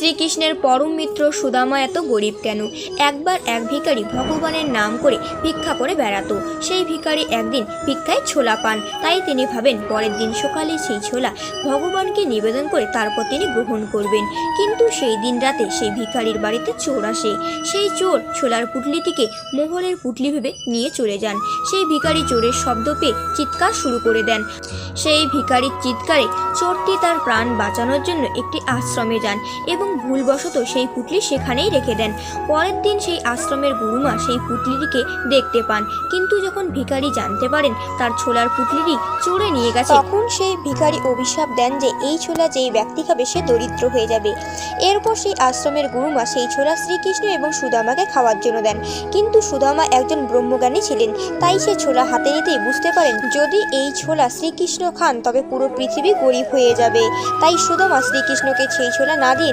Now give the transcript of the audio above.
শ্রীকৃষ্ণের পরম মিত্র সুদামা এত গরিব কেন? একবার এক ভিখারি ভগবানের নাম করে ভিক্ষা করে বেড়াতো। সেই ভিখারি একদিন ভিক্ষায় ছোলা পান। তাই তিনি ভাবেন, পরের দিন সকালে সেই ছোলা ভগবানকে নিবেদন করে তারপর তিনি গ্রহণ করবেন। কিন্তু সেই দিন রাতে সেই ভিখারির বাড়িতে চোর আসে। সেই চোর ছোলার পুটলিটিকে মোহরের পুটলি ভেবে নিয়ে চলে যান। সেই ভিখারি চোরের শব্দ পেয়ে চিৎকার শুরু করে দেন। সেই ভিখারির চিৎকারে চোরটি তার প্রাণ বাঁচানোর জন্য একটি আশ্রমে যান এবং ভুলবশত সেই পুটলি সেখানেই রেখে দেন। পরের দিন সেই আশ্রমের গুরুমা সেই পুটলিটিকে দেখতে পান। কিন্তু যখন ভিখারি জানতে পারেন তার ছোলার পুটলিটি চোরে নিয়ে গেছে, তখন সেই ভিখারি অভিশাপ দেন যে এই ছোলা যেই ব্যক্তি খাবে সে দরিদ্র হয়ে যাবে। এরপর সেই আশ্রমের গুরুমা সেই ছোলা শ্রীকৃষ্ণ এবং সুদামাকে খাওয়ার জন্য দেন। কিন্তু সুদামা একজন ব্রহ্মজ্ঞানী ছিলেন, তাই সে ছোলা হাতে নিতেই বুঝতে পারেন, যদি এই ছোলা শ্রীকৃষ্ণ খান, তবে পুরো পৃথিবী গরিব হয়ে যাবে। তাই সুদামা শ্রীকৃষ্ণকে সেই ছোলা না দিয়ে